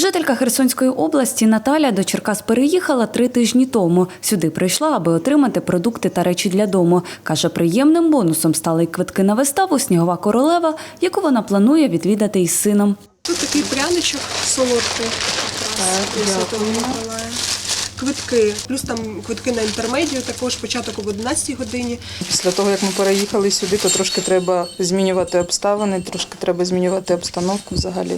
Жителька Херсонської області Наталя до Черкас переїхала три тижні тому. Сюди прийшла, аби отримати продукти та речі для дому. Каже, приємним бонусом стали й квитки на виставу Снігова королева, яку вона планує відвідати із сином. Тут такий пряничок солодкий. Так, Миколая. Квитки, плюс там квитки на інтермедію, також початок об 11 годині. Після того, як ми переїхали сюди, то трошки треба змінювати обставини, трошки треба змінювати обстановку взагалі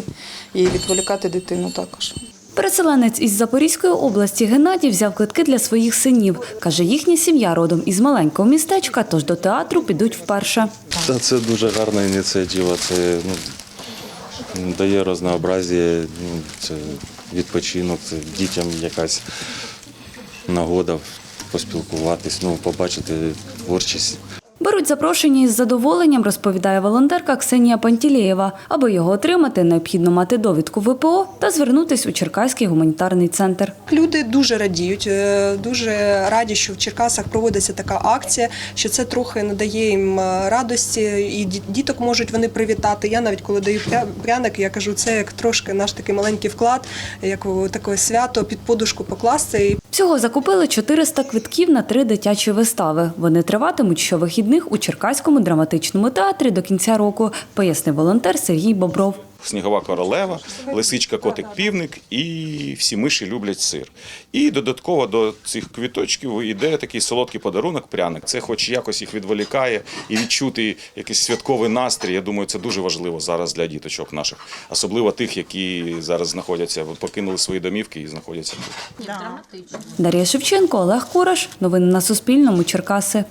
і відволікати дитину також. Переселенець із Запорізької області Геннадій взяв квитки для своїх синів. Каже, їхня сім'я родом із маленького містечка, тож до театру підуть вперше. Та це дуже гарна ініціатива. Це ну, дає разнообразія, ну, це відпочинок, це дітям якась нагода поспілкуватись, ну, побачити творчість. Беруть запрошення із задоволенням, розповідає волонтерка Ксенія Пантілєєва. Аби його отримати, необхідно мати довідку ВПО та звернутись у Черкаський гуманітарний центр. Люди дуже радіють, е, дуже раді, що в Черкасах проводиться така акція, що це трохи надає їм е, радості, і діток можуть вони привітати. Я навіть коли даю пря- пряник, я кажу, це як трошки наш такий маленький вклад, як таке свято під подушку покласти. Всього закупили 400 квитків на три дитячі вистави. Вони триватимуть щовихідних у Черкаському драматичному театрі до кінця року, пояснив волонтер Сергій Бобров. Снігова королева, лисичка, котик, півник і всі миші люблять сир. І додатково до цих квіточків йде такий солодкий подарунок, пряник. Це хоч якось їх відволікає і відчути якийсь святковий настрій. Я думаю, це дуже важливо зараз для діточок наших, особливо тих, які зараз знаходяться, покинули свої домівки і знаходяться тут. Дар'я Шевченко, Олег Кураш. Новини на Суспільному. Черкаси.